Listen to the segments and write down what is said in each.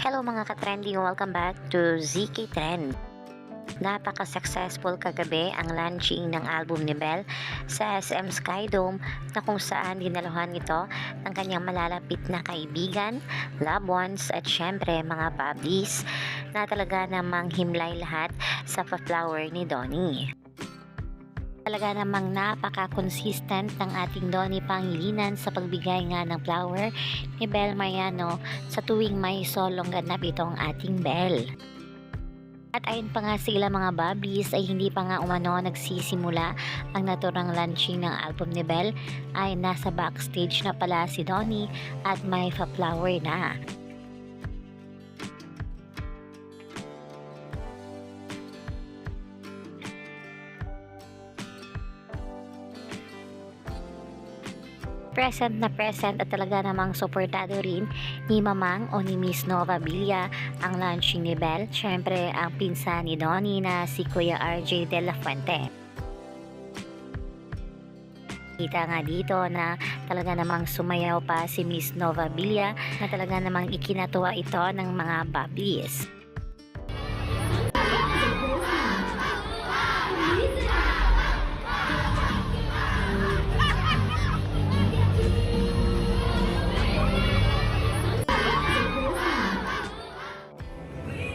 Hello mga ka-trending, welcome back to ZK Trend. Napaka-successful kagabi ang launching ng album ni Belle sa SM Skydome na kung saan dinaluhan ito ng kanyang malalapit na kaibigan, loved ones at syempre mga pablis na talaga namang himlay lahat sa pa-flower ni Donnie. Talaga namang napaka-consistent ng ating Donnie Pangilinan sa pagbigay nga ng flower ni Bel Mariano sa tuwing may solong ganap itong ating Bel. At ayon pa nga sila mga babis ay hindi pa nga umano nagsisimula ang naturang launching ng album ni Bel ay nasa backstage na pala si Donnie at may fa-flower na. Present na present at talaga namang suportado rin ni Mamang o ni Miss Nova Villa ang launching ni Belle. Siyempre, ang pinsan ni Donnie na si Kuya RJ De La Fuente. Kita nga dito na talaga namang sumayaw pa si Miss Nova Villa na talaga namang ikinatuwa ito ng mga bablis.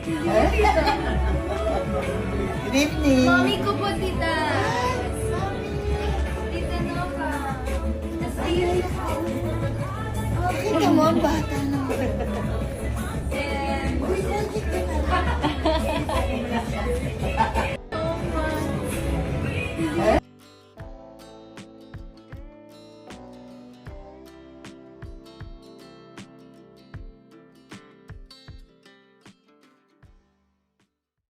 Good evening. Mami ko po, tita. Tita Nova. Nasa'yo Kita mo ang bata naman. And...